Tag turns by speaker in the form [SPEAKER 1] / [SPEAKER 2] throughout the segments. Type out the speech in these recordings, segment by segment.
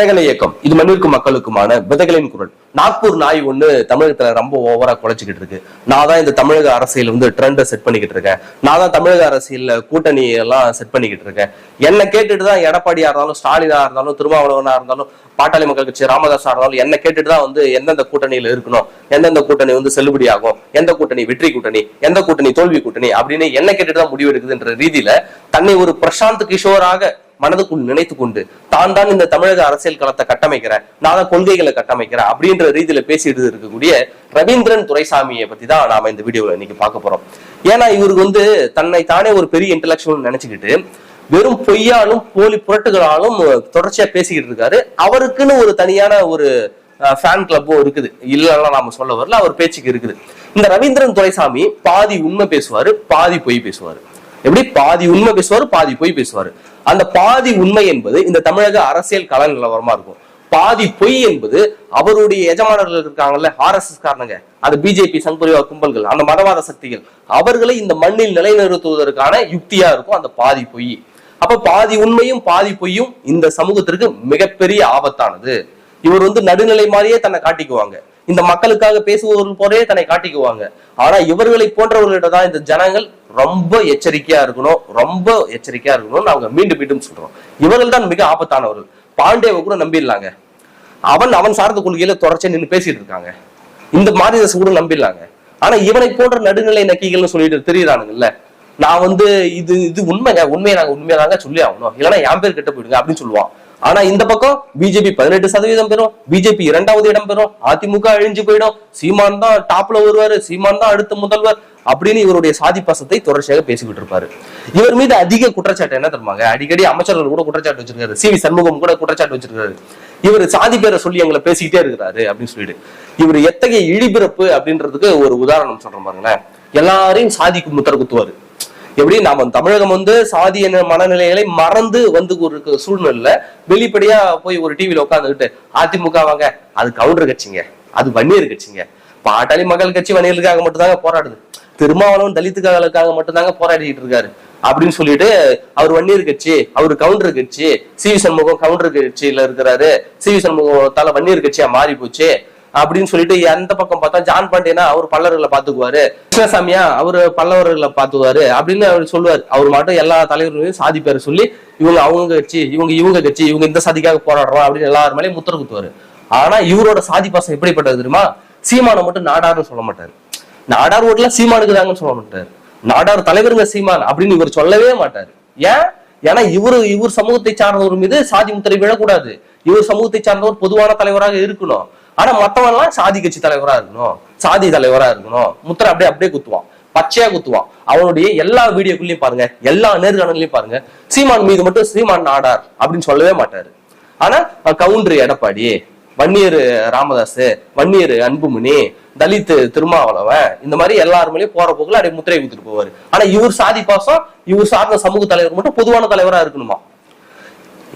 [SPEAKER 1] விதைகளை இயக்கம். இது மண்ணிற்கும் மக்களுக்குமான விதைகளின் குரல். நாக்பூர் நாய் ஒண்ணு தமிழகத்துல ரொம்ப ஓவரா குலைச்சிக்கிட்டு இருக்கு. நான் தான் இந்த தமிழக அரசியல் வந்து ட்ரெண்டை செட் பண்ணிக்கிட்டு இருக்கேன். நான் தான் தமிழக அரசியல்ல கூட்டணி எல்லாம் செட் பண்ணிக்கிட்டு இருக்கேன். என்னை கேட்டுட்டு தான் எடப்பாடியா இருந்தாலும் ஸ்டாலினா இருந்தாலும் திருமாவளவனா இருந்தாலும் பாட்டாளி மக்கள் கட்சி ராமதாஸா இருந்தாலும் என்ன கேட்டுட்டு தான் வந்து எந்தெந்த கூட்டணியில இருக்கணும் எந்தெந்த கூட்டணி வந்து செல்லுபடி ஆகும் எந்த கூட்டணி வெற்றி கூட்டணி எந்த கூட்டணி தோல்வி கூட்டணி அப்படின்னு என்ன கேட்டுட்டு தான் முடிவு எடுக்குதுன்ற ரீதியில தன்னை ஒரு பிரசாந்த் கிஷோராக மனதுக்குள் நினைத்து கொண்டு தான் தான் இந்த தமிழக அரசியல் களத்தை கட்டமைக்கிறேன் நான் தான் கொள்கைகளை கட்டமைக்கிறேன் அப்படின்ற ரீதியில பேசிட்டு இருக்கக்கூடிய ரவீந்திரன் துரைசாமியை பத்தி தான் நாம இந்த வீடியோல இன்னைக்கு பார்க்க போறோம். ஏன்னா இவருக்கு வந்து தன்னை தானே ஒரு பெரிய இன்டலெக்சுவல் நினைச்சுக்கிட்டு வெறும் பொய்யாலும் போலி புரட்டுகளாலும் தொடர்ச்சியா பேசிக்கிட்டு இருக்காரு. அவருக்குன்னு ஒரு தனியான ஒரு ஃபேன் கிளப்பும் இருக்குது. இல்லைன்னா நாம சொல்ல வரல அவர் பேச்சுக்கு இருக்குது. இந்த ரவீந்திரன் துரைசாமி பாதி உண்மை பேசுவாரு பாதி பொய் பேசுவாரு. எப்படி? பாதி உண்மை பேசுவாரு பாதி பொய் பேசுவாரு. அந்த பாதி உண்மை என்பது இந்த தமிழக அரசியல் கள நிலவரமா இருக்கும். பாதி பொய் என்பது அவருடைய எஜமானர்கள் இருக்காங்கல்ல ஆர்எஸ்எஸ் காரணங்க அந்த பிஜேபி சங்பரிவார் கும்பல்கள் அந்த மதவாத சக்திகள். அவர்களை இந்த மண்ணில் நிலைநிறுத்துவதற்கான யுக்தியா இருக்கும் அந்த பாதி பொய். அப்ப பாதி உண்மையும் பாதி பொய்யும் இந்த சமூகத்திற்கு மிகப்பெரிய ஆபத்தானது. இவர் வந்து நடுநிலை மாதிரியே தன்னை காட்டிக்குவாங்க. இந்த மக்களுக்காக பேசுபவர்கள் போலே தன்னை காட்டிக்குவாங்க. ஆனா இவர்களை போன்றவர்களிட்ட தான் இந்த ஜனங்கள் ரொம்ப எச்சரிக்கையா இருக்கணும் ரொம்ப எச்சரிக்கையா இருக்கணும் நாங்க மீண்டும் மீண்டும் சொல்றோம். இவர்கள் தான் மிக ஆபத்தானவர்கள். பாண்டேவை கூட நம்பிடலாங்க. அவன் அவன் சார்ந்த கொள்கையில தொடர்ச்சி நின்று பேசிட்டு இருக்காங்க. இந்த மாரிதாஸ் கூட நம்பிடலாங்க. ஆனா இவனை போன்ற நடுநிலை நக்கிகள்னு சொல்லிட்டு தெரியுறானுங்கல்ல. நான் வந்து இது இது உண்மைங்க. உண்மையை நாங்க சொல்லி ஆகணும். இல்லைன்னா என் பேர் கெட்ட போயிடுங்க அப்படின்னு சொல்லுவான். ஆனா இந்த பக்கம் பிஜேபி பதினெட்டு சதவீதம் பெறும். பிஜேபி இரண்டாவது இடம் பெறும். அதிமுக அழிஞ்சு போயிடும். சீமான் தான் டாப்ல வருவாரு. சீமான் தான் அடுத்த முதல்வர் அப்படின்னு இவருடைய சாதி பாசத்தை தொடர்ச்சியாக பேசிக்கிட்டு இருப்பாரு. இவர் மீது அதிக குற்றச்சாட்டு என்ன தருவாங்க அடிக்கடி அமைச்சர்கள் கூட குற்றச்சாட்டு வச்சிருக்காரு. சி வி சண்முகம் கூட குற்றச்சாட்டு வச்சிருக்காரு. இவர் சாதி பேரை சொல்லி எங்களை பேசிக்கிட்டே இருக்கிறாரு அப்படின்னு சொல்லிட்டு. இவர் எத்தகைய இழிபிறப்பு அப்படின்றதுக்கு ஒரு உதாரணம் சொல்ற பாருங்களேன். எல்லாரையும் சாதிக்கு முத்திர குத்துவாரு. எப்படி நாம தமிழகம் வந்து சாதி என்ற மனநிலைகளை மறந்து வந்து ஒரு சூழ்நிலை வெளிப்படையா போய் ஒரு டிவியில உட்காந்துக்கிட்டு அதிமுக வாங்க அது கவுண்டர் கட்சிங்க அது வன்னியர் கட்சிங்க. பாட்டாளி மக்கள் கட்சி வன்னியர்களுக்காக மட்டும்தாங்க போராடுது. திருமாவளவன் தலித்துக்காக மட்டும்தாங்க போராடிட்டு இருக்காரு. அப்படின்னு சொல்லிட்டு அவர் வன்னியர் கட்சி அவர் கவுண்டர் கட்சி சி வி சண்முகம் கவுண்டர் கட்சியில இருக்கிறாரு. சி வி சண்முகத்தால வன்னியர் கட்சியா மாறி போச்சு அப்படின்னு சொல்லிட்டு எந்த பக்கம் பார்த்தா ஜான் பாண்டியனா அவர் பல்லவர்களை பாத்துக்குவாரு கிருஷ்ணசாமியா அவரு பல்லவர்களை பாத்துக்குவாரு அப்படின்னு அவர் சொல்லுவார். அவர் மட்டும் எல்லா தலைவர்களையும் சாதி பேரை சொல்லி இவங்க அவங்க கட்சி இவங்க இவங்க கட்சி இவங்க இந்த சாதிக்காக போராடுறோம் அப்படின்னு எல்லாரும் மேலேயும் முத்திர குத்துவாரு. ஆனா இவரோட சாதி பாசம் எப்படிப்பட்டது தெரியுமா? சீமானை மட்டும் நாடார்னு சொல்ல மாட்டாரு. நாடார் ஓட்டுல சீமானுக்குதாங்கன்னு சொல்ல மாட்டாரு. நாடார் தலைவருங்க சீமான் அப்படின்னு இவர் சொல்லவே மாட்டாரு. ஏன்? ஏன்னா இவரு இவர் சமூகத்தை சார்ந்தவர் மீது சாதி முத்திரை விழக்கூடாது. இவர் சமூகத்தை சார்ந்தவர் பொதுவான தலைவராக இருக்கணும். ஆனா மத்தவன் எல்லாம் சாதி கட்சி தலைவரா இருக்கணும். சாதி தலைவரா இருக்கணும். முத்திரை அப்படியே அப்படியே குத்துவான். பச்சையா குத்துவான். அவனுடைய எல்லா வீடியோக்குள்ளயும் பாருங்க. எல்லா நேர்காணலையும் பாருங்க. சீமான் மீது மட்டும் சீமான் நாடார் அப்படின்னு சொல்லவே மாட்டாரு. ஆனா கவுண்டர் எடப்பாடி வன்னியர் ராமதாஸ் வன்னியர் அன்புமணி தலித் திருமாவளவன் இந்த மாதிரி எல்லாருமே போற போக்குல அப்படியே முத்திரை குத்துட்டு போவாரு. ஆனா இவர் சாதி பாசம் இவர் சார்ந்த சமூக தலைவர் மட்டும் பொதுவான தலைவரா இருக்கணுமா?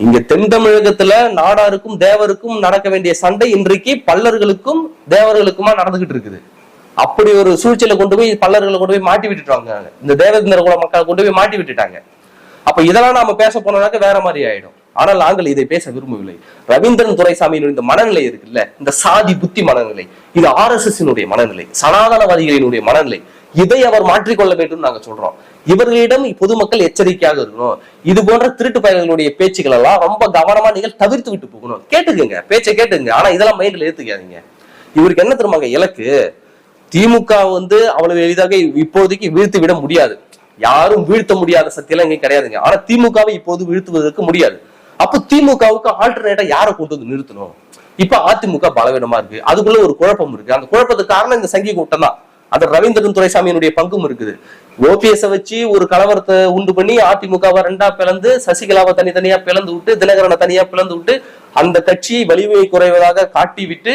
[SPEAKER 1] இங்க தென் தமிழகத்துல நாடாருக்கும் தேவருக்கும் நடக்க வேண்டிய சண்டை இன்றைக்கு பல்லர்களுக்கும் தேவர்களுக்குமா நடந்துகிட்டு இருக்குது. அப்படி ஒரு சூழ்ச்சியில கொண்டு போய் பல்லர்களை கொண்டு போய் மாட்டி விட்டுட்டாங்க. இந்த தேவேந்திர குல மக்களை கொண்டு போய் மாட்டி விட்டுட்டாங்க. அப்ப இதெல்லாம் நாம பேச போனோம்னாக்க வேற மாதிரி ஆயிடும். ஆனால் நாங்கள் இதை பேச விரும்பவில்லை. ரவீந்திரன் துரைசாமியின் இந்த மனநிலை இருக்குல்ல இந்த சாதி புத்தி மனநிலை இது ஆர் எஸ் எஸ் மனநிலை சனாதனவாதிகளினுடைய மனநிலை இதை அவர் மாற்றிக்கொள்ள வேண்டும் நாங்க சொல்றோம். இவர்களிடம் பொதுமக்கள் எச்சரிக்கையாக இருக்கணும். இது போன்ற திருட்டு பயல்களுடைய பேச்சுக்கள் எல்லாம் ரொம்ப கவனமா நீங்கள் தவிர்த்து விட்டு போகணும். கேட்டுக்கங்க பேச்சை கேட்டுங்க ஆனா இதெல்லாம் மைண்ட்ல ஏத்துக்காதீங்க இவருக்கு என்ன தெரியுமாங்க இலக்கு? திமுக வந்து அவ்வளவு எளிதாக இப்போதைக்கு வீழ்த்து விட முடியாது. யாரும் வீழ்த்த முடியாத சக்தியெல்லாம் இங்கே கிடையாதுங்க. ஆனா திமுகவை இப்போது வீழ்த்துவதற்கு முடியாது. அப்போ திமுகவுக்கு ஆல்டர்னேட்டா யாரை கொண்டு வந்து நிறுத்தணும்? இப்ப அதிமுக பலவீனமா இருக்கு. அதுக்குள்ள ஒரு குழப்பம் இருக்கு. அந்த குழப்பத்துக்கு காரணம் இந்த சங்கி கூட்டம் தான். அது ரவீந்திரன் துரைசாமியினுடைய பங்கும் இருக்குது. ஓபிஎஸ் வச்சு ஒரு கலவரத்தை உண்டு பண்ணி அதிமுகவை ரெண்டா பிளந்து சசிகலாவை தனித்தனியா பிளந்து விட்டு தினகரனை தனியா பிளந்து விட்டு அந்த கட்சி வலிமை குறைவதாக காட்டி விட்டு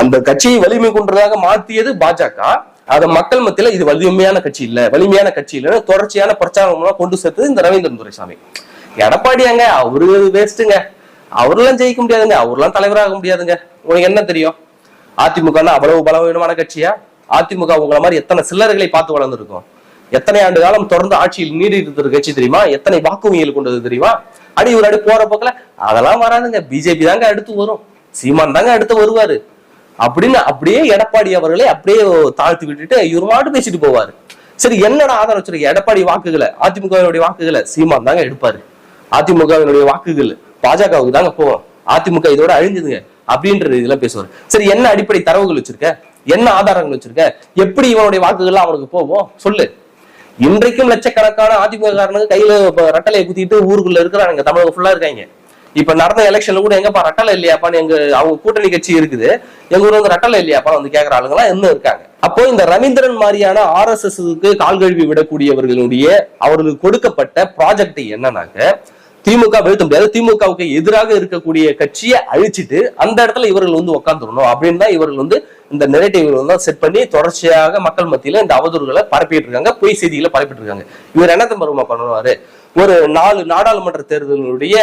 [SPEAKER 1] அந்த கட்சியை வலிமை கொண்டதாக மாத்தியது பாஜக. அத மக்கள் மத்தியில இது வலிமையான கட்சி இல்ல வலிமையான கட்சி இல்ல தொடர்ச்சியான பிரச்சாரம் கொண்டு சேர்த்தது இந்த ரவீந்திரன் துரைசாமி. எடப்பாடியாங்க அவரு வேஸ்ட்டுங்க. அவரெல்லாம் ஜெயிக்க முடியாதுங்க அவரெல்லாம் தலைவராக முடியாதுங்க. உனக்கு என்ன தெரியும்? அதிமுக அவ்வளவு பலவீனமான கட்சியா? அதிமுக உங்களை மாதிரி எத்தனை சில்லறைகளை பார்த்து வளர்ந்துருக்கும்? எத்தனை ஆண்டு காலம் தொடர்ந்து ஆட்சியில் நீடித்து கட்சி தெரியுமா? எத்தனை வாக்குவியல் கொண்டது தெரியுமா? அடி ஒரு அடி போற போக்குல அதெல்லாம் வராதுங்க. பிஜேபி தாங்க அடுத்து வரும். சீமான் தாங்க அடுத்து வருவாரு. அப்படின்னு அப்படியே எடப்பாடி அவர்களை அப்படியே தாழ்த்து விட்டுட்டு இவர் மாட்டு பேசிட்டு போவாரு. சரி என்னடா ஆதாரம் வச்சிருக்க? எடப்பாடி வாக்குகளை அதிமுகவினுடைய வாக்குகளை சீமான் தாங்க எடுப்பாரு. அதிமுகவினுடைய வாக்குகள் பாஜகவுக்கு தாங்க போவோம். அதிமுக இதோட அழிஞ்சதுங்க. அப்படின்ற இதெல்லாம் பேசுவார். சரி என்ன அடிப்படை தரவுகள் வச்சிருக்க? என்ன ஆதாரங்கள் வச்சிருக்க? எப்படி இவனுடைய வாக்குகள்லாம் அவனுக்கு போவோம் சொல்லு. இன்றைக்கும் லட்சக்கணக்கான அதிமுகக்காரனுக்கு கையில ரட்டலையை குத்திட்டு ஊருக்குள்ள இருக்கிறாங்க தமிழகம் ஃபுல்லா இருக்காங்க. இப்ப நடந்த எலெக்ஷன்ல கூட எங்கப்பா ரட்டலை இல்லையாப்பான்னு எங்க அவங்க கூட்டணி கட்சி இருக்குது. எங்க ஊர்ல வந்து ரட்டலை இல்லையாப்பா வந்து கேட்கற ஆளுங்க எல்லாம் இன்னும் இருக்காங்க. அப்போ இந்த ரவீந்திரன் மாதிரியான ஆர் எஸ் எஸ்க்கு கால் கழுவி விடக்கூடியவர்களுடைய அவர்களுக்கு கொடுக்கப்பட்ட ப்ராஜெக்ட் என்னன்னாக்க திமுக வீழ்த்த முடியாது. திமுகவுக்கு எதிராக இருக்கக்கூடிய கட்சியை அழிச்சிட்டு அந்த இடத்துல இவர்கள் வந்து உட்காந்துடணும் அப்படின்னு தான் இவர்கள் வந்து இந்த நெரேட்டிவ்கள் வந்து செட் பண்ணி தொடர்ச்சியாக மக்கள் மத்தியில இந்த அவதூறுகளை பரப்பிட்டு இருக்காங்க. பொய் செய்திகளை பரப்பிட்டு இருக்காங்க. இவர் என்ன தம்பருமா பண்ணுவாரு? ஒரு நாலு நாடாளுமன்ற தேர்தலுடைய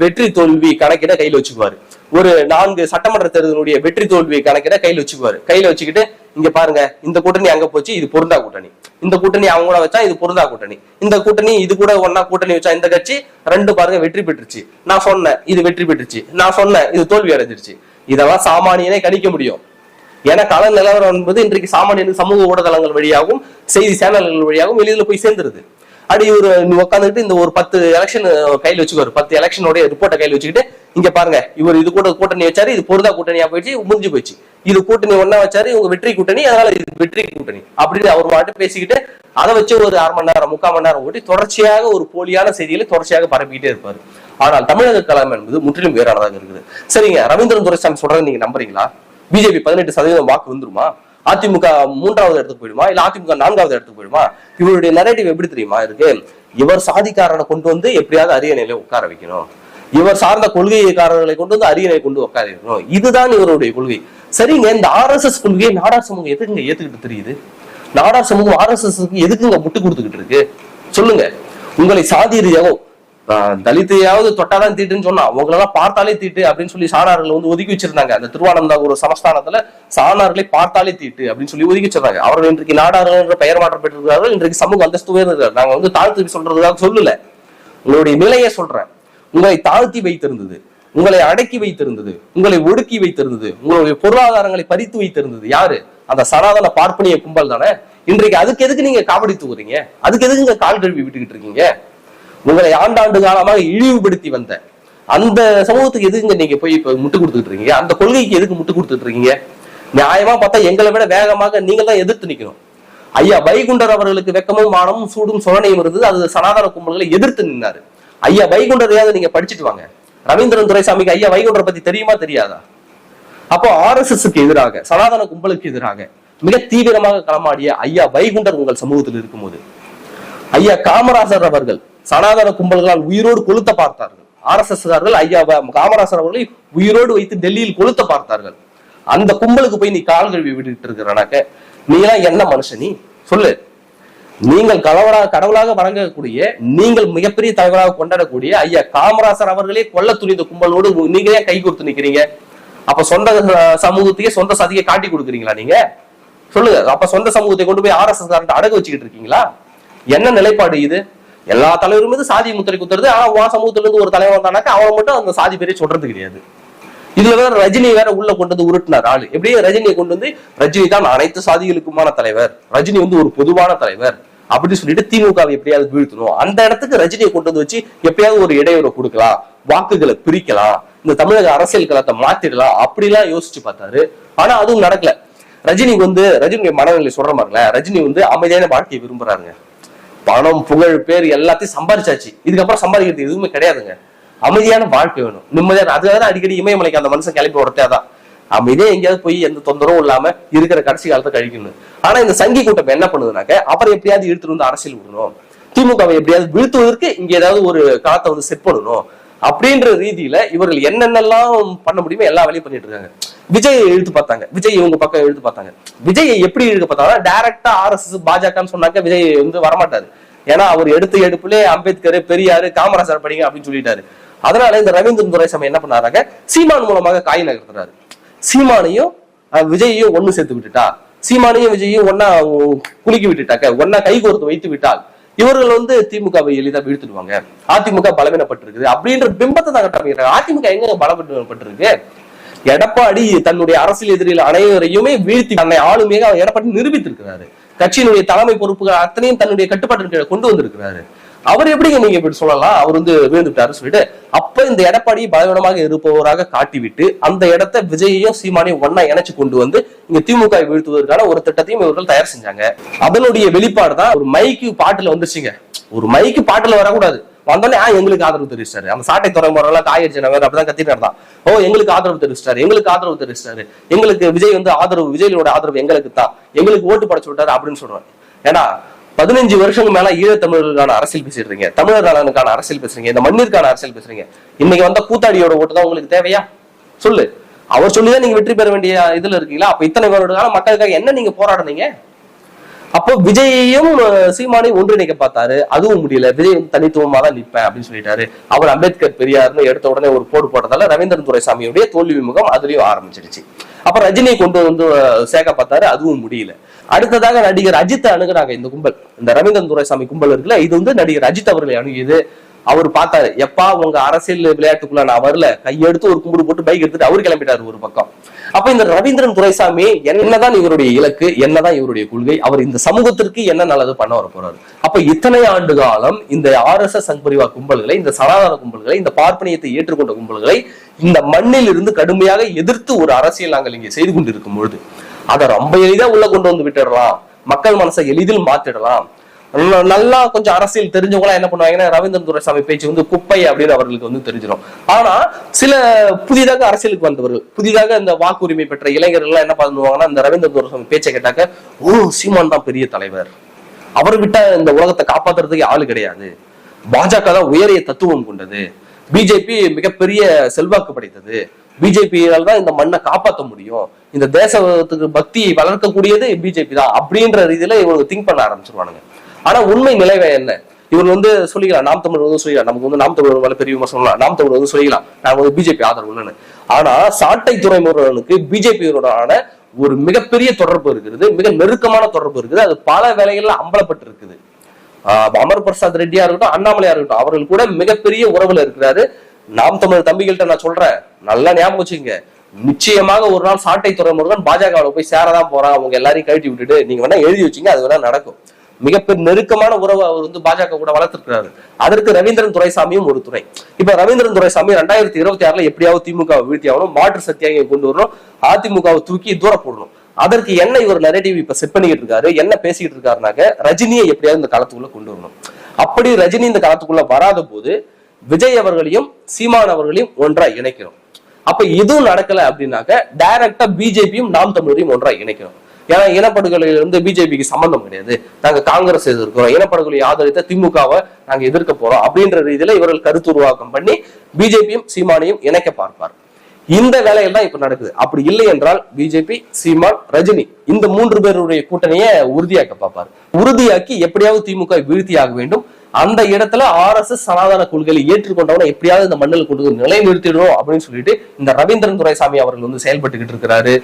[SPEAKER 1] வெற்றி தோல்வி கணக்கிட கையில வச்சுக்குவாரு. ஒரு நான்கு சட்டமன்ற தேர்தலுடைய வெற்றி தோல்வி கணக்கிட கையில வச்சுக்குவாரு. கையில வச்சுக்கிட்டு இங்க பாருங்க இந்த கூட்டணி அங்க போச்சு இது பொருந்தா கூட்டணி. இந்த கூட்டணி அவங்க கூட வச்சா இது பொருந்தா கூட்டணி. இந்த கூட்டணி இது கூட ஒன்னா கூட்டணி வச்சா இந்த கட்சி ரெண்டு பாருங்க வெற்றி பெற்றுச்சு. நான் சொன்னேன் இது வெற்றி பெற்றுச்சு. நான் சொன்னேன் இது தோல்வி அடைஞ்சிருச்சு. இதெல்லாம் சாமானியனே கணிக்க முடியும். ஏன்னா கள நிலவரம் என்பது இன்றைக்கு சாமானியனுக்கு சமூக ஊடகங்கள் வழியாகவும் செய்தி சேனல்கள் வழியாகவும் வெளியில போய் சேர்ந்துருது. அடி ஒரு உட்காந்துக்கிட்டு இந்த ஒரு பத்து எலெக்ஷன் கையில் வச்சுக்கோரு பத்து எலெக்ஷனோட ரிப்போர்ட்டை கையில் வச்சுக்கிட்டு இங்க பாருங்க இவர் இது கூட கூட்டணி வச்சாரு இது பொருதா கூட்டணியா போயிடுச்சு முடிஞ்சு போயிடுச்சு. இது கூட்டணி ஒன்னா வச்சாரு இவங்க வெற்றி கூட்டணி அதனால இது வெற்றி கூட்டணி. அப்படின்னு அவர் மாட்டு பேசிக்கிட்டு அதை வச்சு ஒரு அரை மணி நேரம் முக்கால் மணி நேரம் ஓட்டி தொடர்ச்சியாக ஒரு போலியான செய்திகளை தொடர்ச்சியாக பரப்பிக்கிட்டே இருப்பாரு. ஆனால் தமிழக கலாம் என்பது முற்றிலும் வேறானதாக இருக்குது. சரிங்க ரவீந்திரன் துரைசாமி சொல்றதை நீங்க நம்புறீங்களா? பிஜேபி பதினெட்டு சதவீதம் வாக்கு வந்துருமா? அதிமுக மூன்றாவது இடத்துக்கு போயிடுமா? இல்ல அதிமுக நான்காவது இடத்துக்கு போயிடுமா? இவருடைய நரேட்டிவ் எப்படி தெரியுமா? இருக்கு. இவர் சாதிக்காரனை கொண்டு வந்து எப்படியாவது அரியணையில உட்கார வைக்கணும். இவர் சார்ந்த கொள்கைக்காரர்களை கொண்டு வந்து அரியணை கொண்டு உட்கார வைக்கணும். இதுதான் இவருடைய கொள்கை. சரிங்க இந்த ஆர் எஸ் எஸ் கொள்கையை நாடார் சமூகம் எதுக்குங்க ஏத்துக்கிட்டு தெரியுது? நாடார் சமூகம் ஆர் எஸ் எஸ் எதுக்குங்க முட்டு கொடுத்துக்கிட்டு இருக்கு? சொல்லுங்க. உங்களை சாதி ரீதியாகவும் தலித்தையாவது தொட்டாதான் தீட்டுன்னு சொன்னா அவங்களெல்லாம் பார்த்தாலே தீட்டு அப்படின்னு சொல்லி சாணார்களை வந்து ஒதுக்கி வச்சிருந்தாங்க. அந்த திருவானந்தாபுரம் சமஸ்தானத்துல சாணார்களை பார்த்தாலே தீட்டு அப்படின்னு சொல்லி ஒதுக்கி வச்சிருந்தாங்க. அவர்கள் இன்றைக்கு நாடார்கள் என்ற பெயர் மாற்றம் பெற்றிருக்கிறார்கள் இன்றைக்கு சமூக அந்தஸ்து உயர்ந்திருக்கிறார் நாங்க வந்து தாழ்த்து சொல்றதுக்காக சொல்லல. உங்களுடைய நிலையை சொல்றேன். உங்களை தாழ்த்தி வைத்திருந்தது உங்களை அடக்கி வைத்திருந்தது உங்களை ஒடுக்கி வைத்திருந்தது உங்களுடைய பொருளாதாரங்களை பறித்து வைத்திருந்தது யாரு? அந்த சனாதன பார்ப்பனிய கும்பல் தானே? இன்றைக்கு அதுக்கு எதுக்கு நீங்க காவடி தூக்குறீங்க அதுக்கு எதுக்கு கால் கழுவி விட்டுக்கிட்டு இருக்கீங்க? உங்களை ஆண்டாண்டு காலமாக இழிவுபடுத்தி வந்த அந்த சமூகத்துக்கு எதுங்க நீங்க போய் இப்ப முட்டு கொடுத்துட்டு இருக்கீங்க? அந்த கொள்கைக்கு எதுக்கு முட்டு கொடுத்துட்டு இருக்கீங்க? நியாயமா பார்த்தா எங்களை விட வேகமாக நீங்க தான் எதிர்த்து நிக்கணும். ஐயா வைகுண்டர் அவர்களுக்கு வெக்கமும் மானமும் சூடும் சுரணையும் இருந்தது. அது சனாதன கும்பல்களை எதிர்த்து நின்னாரு. ஐயா வைகுண்டரையாவது நீங்க படிச்சுட்டு வாங்க. ரவீந்திரன் துரைசாமிக்கு ஐயா வைகுண்டரை பத்தி தெரியுமா தெரியாதா? அப்போ ஆர்எஸ்எஸ்க்கு எதிராக சனாதன கும்பலுக்கு எதிராக மிக தீவிரமாக களமாடிய ஐயா வைகுண்டர் உங்கள் சமூகத்தில் இருக்கும்போது ஐயா காமராசர் அவர்கள் சனாதன கும்பல்களால் உயிரோடு கொளுத்த பார்த்தார்கள். ஆர் எஸ் எஸ் ஐயா காமராசர் அவர்களை உயிரோடு வைத்து டெல்லியில் கொளுத்த பார்த்தார்கள். அந்த கும்பலுக்கு போய் நீ கால் கழுவி விட்டுட்டு இருக்கிறனாக்க நீ எல்லாம் என்ன மனுஷன் நீ? சொல்லு. நீங்கள் கலவராக கடவுளாக வணங்கக்கூடிய நீங்கள் மிகப்பெரிய தலைவராக கொண்டாடக்கூடிய ஐயா காமராசர் அவர்களே கொல்ல துணிந்த கும்பலோடு நீங்களே கை கொடுத்து நிக்கிறீங்க. அப்ப சொந்த சமூகத்தையே சொந்த சதியை காட்டி கொடுக்குறீங்களா நீங்க? சொல்லுங்க. அப்ப சொந்த சமூகத்தை கொண்டு போய் ஆர் எஸ் எஸ் அடகு வச்சுக்கிட்டு இருக்கீங்களா? என்ன நிலைப்பாடு இது? எல்லா தலைவரும் மீது சாதி முத்திரை குத்துறது ஆனா உன் சமூகத்துல இருந்து ஒரு தலைவர் வந்தானாக்கா அவன் மட்டும் அந்த சாதி பேரை சொல்றது கிடையாது. இதுல வேற ரஜினி வேற உள்ள கொண்டு வந்து உருட்டினார் ஆளு. எப்படியே ரஜினியை கொண்டு வந்து ரஜினி தான் அனைத்து சாதிகளுக்குமான தலைவர். ரஜினி வந்து ஒரு பொதுவான தலைவர். அப்படின்னு சொல்லிட்டு திமுகவை எப்படியாவது வீழ்த்தணும். அந்த இடத்துக்கு ரஜினியை கொண்டு வந்து வச்சு எப்படியாவது ஒரு இடையூறு கொடுக்கலாம் வாக்குகளை பிரிக்கலாம் இந்த தமிழக அரசியல் களத்தை மாத்திடலாம் அப்படிலாம் யோசிச்சு பார்த்தாரு. ஆனா அதுவும் நடக்கல. ரஜினி வந்து ரஜினியுடைய மனநிலை சொல்ற மாதிரில ரஜினி வந்து அமைதியான வாழ்க்கையை விரும்புறாருங்க. பணம் புகழ் பேர் எல்லாத்தையும் சம்பாரிச்சாச்சு. இதுக்கப்புறம் சம்பாதிக்கிறது எதுவுமே கிடையாதுங்க. அமைதியான வாழ்க்கை வேணும். நிம்மதியான அதுக்காக தான் அடிக்கடி இமயமலைக்கு அந்த மனுஷன் கிளம்பி வரத்தே தான் அமைதியே எங்கேயாவது போய் எந்த தொந்தரவும் இல்லாம இருக்கிற கடைசி காலத்தை கழிக்கணும். ஆனா இந்த சங்கி கூட்டம் என்ன பண்ணுதுனாக்க அப்புறம் எப்படியாவது இழுத்துட்டு வந்து அரசியல் விடணும். திமுகவை எப்படியாவது வீழ்த்துவதற்கு இங்க ஏதாவது ஒரு காலத்தை வந்து செட் பண்ணணும். அப்படின்ற ரீதியில இவர்கள் என்னென்னலாம் பண்ண முடியுமோ எல்லா வேலையும் பண்ணிட்டு இருக்காங்க. விஜய் இழுத்து பார்த்தாங்க. விஜய் இவங்க பக்கம் இழுத்து பார்த்தாங்க. விஜய் எப்படி இழுத்து பார்த்தாங்கன்னா டைரக்டா ஆர்எஸ்எஸ் பாஜகன்னு சொன்னாக்க விஜய் வந்து வரமாட்டாரு. ஏன்னா அவர் எடுத்த எடுப்புல அம்பேத்கர் பெரியாரு காமராஜர் படிங்க அப்படின்னு சொல்லிட்டாரு. அதனால இந்த ரவீந்திரன் துரைசாமி என்ன பண்ணாராங்க? சீமான் மூலமாக காய் நகர்த்துறாரு. சீமானையும் விஜயையும் ஒண்ணு சேர்த்து விட்டுட்டா? சீமானையும் விஜயையும் ஒன்னா குலுக்கி விட்டுட்டாக்க ஒன்னா கைகோர்த்து வைத்து விட்டால் இவர்கள் வந்து திமுகவை எளிதா வீழ்த்திடுவாங்க. அதிமுக பலவீனப்பட்டிருக்குது. அப்படின்ற பிம்பத்தை தான் கட்டமைக்கிறாங்க அதிமுக எங்க பலவீனப்பட்டிருக்கு? எடப்பாடி தன்னுடைய அரசியல் எதிரில் அனைவரையுமே வீழ்த்தி தன்னை ஆளுமையாக எடப்பாடி நிரூபித்திருக்கிறாரு. கட்சியினுடைய தலைமை பொறுப்புகள் அத்தனையும் தன்னுடைய கட்டுப்பாட்டின் கொண்டு வந்திருக்கிறாரு. அவர் எப்படிங்க நீங்க இப்படி சொல்லலாம்? அவர் வந்து விழுந்துட்டாரு சொல்லிட்டு அப்ப இந்த எடப்பாடி பலவீனமாக இருப்பவராக காட்டிவிட்டு அந்த இடத்தை விஜயையும் சீமானையும் ஒன்னா இணைச்சு கொண்டு வந்து இங்க திமுக வீழ்த்துவதற்கான ஒரு திட்டத்தையும் இவர்கள் தயார் செஞ்சாங்க. அதனுடைய வெளிப்பாடு தான் ஒரு மைக்கு பாட்டுல வந்துருச்சுங்க. ஒரு மைக்கு பாட்டுல வரக்கூடாது. வந்தோடனே ஆ எங்களுக்கு ஆதரவு தெரிவிச்சாரு அந்த சாட்டை துறைமுறையெல்லாம் காயடிச்சு நகர் அப்படிதான் கத்திட்டு இருந்தான். ஓ எங்களுக்கு ஆதரவு தெரிவிச்சாரு எங்களுக்கு ஆதரவு தெரிவிச்சாரு எங்களுக்கு விஜய் வந்து ஆதரவு விஜயோட ஆதரவு எங்களுக்கு தான் எங்களுக்கு ஓட்டு படைச்சு விட்டாரு அப்படின்னு சொல்றாரு. ஏன்னா பதினஞ்சு வருஷங்கள் மேல ஈழத்தமிழர்களுக்கான அரசியல் பேசிடுறீங்க தமிழர்களுக்கான தமிழர் நலனுக்கான அரசியல் பேசுறீங்க. இந்த மண்ணிற்கான அரசியல் பேசுறீங்க. இன்னைக்கு வந்த கூத்தாடியோட ஓட்டு தான் உங்களுக்கு தேவையா? சொல்லு. அவர் சொல்லிதான் நீங்க வெற்றி பெற வேண்டிய இதுல இருக்கீங்களா? அப்ப இத்தனை வருட காலம் மக்களுக்காக என்ன நீங்க போராடுனீங்க? அப்போ விஜயையும் சீமானையும் ஒன்றிணைக்க பார்த்தாரு. அதுவும் முடியல. விஜய் தனித்துவமா தான் நிற்பேன் அப்படின்னு சொல்லிட்டாரு. அவர் அம்பேத்கர் பெரியார்னு எடுத்த உடனே ஒரு போடு போட்டதால ரவீந்திரன் துரைசாமியுடைய தோல்வி முகம் அதுலயும் ஆரம்பிச்சிருச்சு. அப்ப ரஜினியை கொண்டு வந்து அஹ், சேர்க்க பார்த்தாரு. அதுவும் முடியல. அடுத்ததாக நடிகர் அஜித்தை அணுகுறாங்க இந்த கும்பல். இந்த ரவீந்திரன் துரைசாமி கும்பல் இருக்குல்ல இது வந்து நடிகர் அஜித் அவர்களை அணுகியது. அவர் பார்த்தாரு எப்பா உங்க அரசியல் விளையாட்டுக்குள்ள நான் வரல. கையெடுத்து ஒரு கும்பிடு போட்டு பைக் எடுத்துட்டு அவர் கிளம்பிட்டாரு ஒரு பக்கம். அப்ப இந்த ரவீந்திரன் துரைசாமி என்னதான் இவருடைய இலக்கு என்னதான் இவருடைய கொள்கை அவர் இந்த சமூகத்திற்கு என்ன நல்லது பண்ண வர போறாரு? அப்ப இத்தனை ஆண்டு காலம் இந்த ஆர் எஸ் எஸ் சங்பரிவா கும்பல்களை இந்த சனாதன கும்பல்களை இந்த பார்ப்பனியத்தை ஏற்றுக்கொண்ட கும்பல்களை இந்த மண்ணில் இருந்து கடுமையாக எதிர்த்து ஒரு அரசியல் நாங்கள் இங்கே செய்து கொண்டிருக்கும் பொழுது அதை ரொம்ப எளிதா உள்ள கொண்டு வந்து விட்டுடலாம். மக்கள் மனசை எளிதில் மாத்திடலாம். நல்லா கொஞ்சம் அரசியல் தெரிஞ்சவங்களா என்ன பண்ணுவாங்கன்னா ரவீந்திரன் துரைசாமி பேச்சு வந்து குப்பை அப்படின்னு அவர்களுக்கு வந்து தெரிஞ்சிடும் ஆனா சில புதிதாக அரசியலுக்கு வந்தவர்கள் புதிதாக இந்த வாக்குரிமை பெற்ற இளைஞர்கள் எல்லாம் என்ன பண்ணுவாங்கன்னா இந்த ரவீந்திரன் துரைசாமி பேச்சை கேட்டாக்க ஓ சீமான் தான் பெரிய தலைவர். அவர் விட்டா இந்த உலகத்தை காப்பாத்துறதுக்கு ஆளு கிடையாது. பாஜக தான் உயரிய தத்துவம் கொண்டது. பிஜேபி மிகப்பெரிய செல்வாக்கு படைத்தது. பிஜேபியால் தான் இந்த மண்ணை காப்பாற்ற முடியும். இந்த தேசத்துக்கு பக்தியை வளர்க்கக்கூடியது பிஜேபி தான். அப்படின்ற ரீதியில இவங்க திங்க் பண்ண ஆரம்பிச்சிருவானுங்க. ஆனா உண்மை நிலைவை என்ன? இவர் வந்து சொல்லிக்கலாம் நாம் தமிழ் வந்து சொல்லிக்கலாம். நமக்கு வந்து நாம் தமிழ் மேல பெரிய விமர்சனம் நாம் தமிழ் வந்து சொல்லிக்கலாம். நாங்க வந்து பிஜேபி ஆதரவுன்னு ஆனா சாட்டை துறைமுருகனுக்கு பிஜேபியோடான ஒரு மிகப்பெரிய தொடர்பு இருக்குது. மிக நெருக்கமான தொடர்பு இருக்குது. அது பல வேலைகள்ல அம்பலப்பட்டு இருக்குது ஆஹ் அமர் பிரசாத் ரெட்டியா இருக்கட்டும் அண்ணாமலையா இருக்கட்டும் அவர்கள் கூட மிகப்பெரிய உறவுல இருக்கிறாரு. நாம் தமிழ் தம்பிகள்கிட்ட நான் சொல்றேன். நல்லா ஞாபகம் வச்சுங்க நிச்சயமாக ஒரு நாள் சாட்டை துறைமுருகன் பாஜகவில் போய் சேரதான் போறான். அவங்க எல்லாரையும் கழட்டி விட்டுட்டு நீங்க வேணா எழுதி வச்சீங்க அது வேணா நடக்கும். மிகப்பெரிய நெருக்கமான உறவு அவர் வந்து பாஜக கூட வளர்த்திருக்கிறாரு. அதற்கு ரவீந்திரன் துரைசாமியும் ஒரு துறை இப்ப ரவீந்திரன் துரைசாமி ரெண்டாயிரத்தி இருபத்தி ஆறுல எப்படியாவது திமுக வீழ்த்தி ஆகணும் மாற்று சக்தியாக கொண்டு வரணும் அதிமுகவை தூக்கி தூர போடணும். அதற்கு என்ன இவர் நெரேட்டிவ் இப்ப செட் பண்ணிக்கிட்டு இருக்காரு என்ன பேசிக்கிட்டு இருக்காருனாக்க ரஜினியை எப்படியாவது இந்த காலத்துக்குள்ள கொண்டு வரணும். அப்படி ரஜினி இந்த காலத்துக்குள்ள வராத போது விஜய் அவர்களையும் சீமான் அவர்களையும் ஒன்றா இணைக்கிறோம் அப்ப இதுவும் நடக்கல அப்படின்னாக்க டைரக்டா பிஜேபியும் நாம் தமிழரையும் ஒன்றா இணைக்கிறோம் ஏன்னா இனப்படுகொலையில இருந்து பிஜேபிக்கு சம்பந்தம் கிடையாது. நாங்க காங்கிரஸ் எதிர்க்கிறோம். இனப்படுகொலை ஆதரித்த திமுகவை நாங்க எதிர்க்க போறோம் அப்படின்ற ரீதியில இவர்கள் கருத்து உருவாக்கம் பண்ணி பிஜேபியும் சீமானையும் இணைக்க பார்ப்பார். இந்த வேலைகள் தான் இப்ப நடக்குது. அப்படி இல்லை என்றால் பிஜேபி சீமான் ரஜினி இந்த மூன்று பேருடைய கூட்டணியை உறுதியாக்க பார்ப்பார். உறுதியாக்கி எப்படியாவது திமுக வீழ்த்தியாக வேண்டும். அந்த இடத்துல ஆர் எஸ் எஸ் சனாதன கொள்கையை ஏற்றுக்கொண்டவனை எப்படியாவது இந்த மண்ணில் கொண்டு வந்து நிலைநிறுத்திடணும் அப்படின்னு சொல்லிட்டு இந்த ரவீந்திரன் துரைசாமி அவர்கள் வந்து செயல்பட்டுக்கிட்டு இருக்கிறாரு.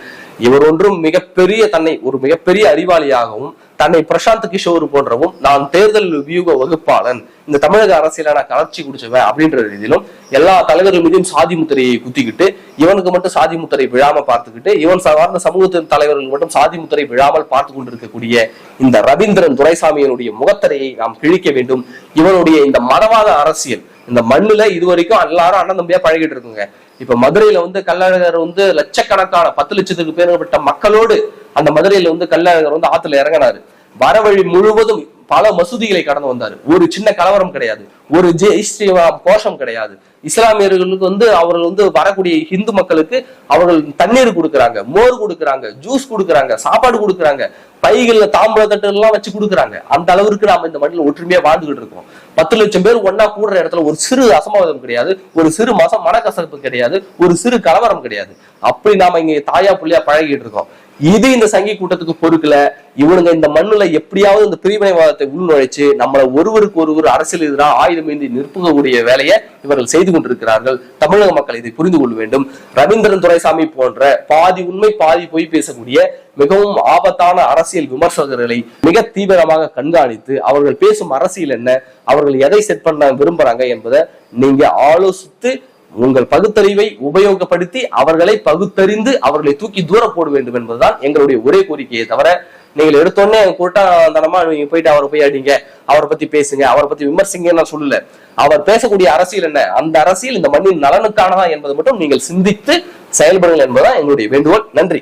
[SPEAKER 1] இவர் ஒன்றும் மிகப்பெரிய தன்னை ஒரு மிகப்பெரிய அறிவாளியாகவும் தன்னை பிரசாந்த் கிஷோர் போன்றவும் நான் தேர்தல் வியூக வகுப்பாளன் இந்த தமிழக அரசியல நான் கலர்ச்சி குடிச்சவன் அப்படின்ற ரீதியிலும் எல்லா தலைவர்கள் மீதும் சாதி முத்திரையை குத்திக்கிட்டு இவனுக்கு மட்டும் சாதி முத்திரை விழாம பார்த்துக்கிட்டு இவன் சார்ந்த சமூகத்தின் தலைவர்கள் மட்டும் சாதி முத்திரை விழாமல் பார்த்து கொண்டிருக்கக்கூடிய இந்த ரவீந்திரன் துரைசாமியனுடைய முகத்திரையை நாம் கிழிக்க வேண்டும். இவனுடைய இந்த மதவாத அரசியல் இந்த மண்ணுல இதுவரைக்கும் எல்லாரும் அண்ணன் தம்பியா பழகிட்டு இருக்குங்க. இப்ப மதுரையில வந்து கள்ளழகர் வந்து லட்சக்கணக்கான பத்து லட்சத்துக்கு பேர்பட்ட மக்களோடு அந்த மதுரையில வந்து கள்ளழகர் வந்து ஆத்துல இறங்கினாரு. வரவழி முழுவதும் பல மசூதிகளை கடந்து வந்தாரு. ஒரு சின்ன கலவரம் கிடையாது. ஒரு ஜெய் ஸ்ரீராம் கோஷம் கிடையாது. இஸ்லாமியர்களுக்கு வந்து அவர்கள் வந்து வரக்கூடிய இந்து மக்களுக்கு அவர்கள் தண்ணீர் கொடுக்குறாங்க மோர் கொடுக்குறாங்க ஜூஸ் கொடுக்குறாங்க சாப்பாடு கொடுக்குறாங்க. பைகள்ல தாம்பூல தட்டு எல்லாம் வச்சு கொடுக்குறாங்க. அந்த அளவிற்கு நாம இந்த மண்ணில் ஒற்றுமையா வாழ்ந்துகிட்டு இருக்கோம். பத்து லட்சம் பேர் ஒன்னா கூடுற இடத்துல ஒரு சிறு அசம்பாவிதம் கிடையாது. ஒரு சிறு மாசம் மனக்கசப்பு கிடையாது. ஒரு சிறு கலவரம் கிடையாது. அப்படி நாம இங்க தாயா புள்ளியா பழகிட்டு இருக்கோம். இது இந்த சங்கி கூட்டத்துக்கு பொறுக்கல. இவனுங்க இந்த மண்ணுல எப்படியாவது இந்த பிரிவினைவாதத்தை உள்நுழைச்சு நம்மள ஒருவருக்கு ஒருவர் அரசியல் எதிராக ஆயுதம் ஏந்தி நிற்புகக்கூடிய வேலையை இவர்கள் செய்து கொண்டிருக்கிறார்கள். தமிழக மக்கள் இதை புரிந்து கொள்ள வேண்டும். ரவீந்திரன் துரைசாமி போன்ற பாதி உண்மை பாதி பொய் பேசக்கூடிய மிகவும் ஆபத்தான அரசியல் விமர்சகர்களை மிக தீவிரமாக கண்காணித்து அவர்கள் பேசும் அரசியல் என்ன அவர்கள் எதை செட் பண்ண விரும்புறாங்க என்பதை நீங்க ஆலோசித்து உங்கள் பகுத்தறிவை உபயோகப்படுத்தி அவர்களை பகுத்தறிந்து அவர்களை தூக்கி தூர போட வேண்டும் என்பதுதான் எங்களுடைய ஒரே கோரிக்கையை தவிர நீங்கள் எடுத்தோடனே கூட்டாந்தனமா நீங்க போயிட்டு அவரை போய் அடிங்க அவரை பத்தி பேசுங்க அவரை பத்தி விமர்சிங்க நான் சொல்லல. அவர் பேசக்கூடிய அரசியல் என்ன? அந்த அரசியல் இந்த மண்ணின் நலனுக்கானதா என்பதை மட்டும் நீங்கள் சிந்தித்து செயல்படுங்கள் என்பதுதான் எங்களுடைய வேண்டுகோள். நன்றி.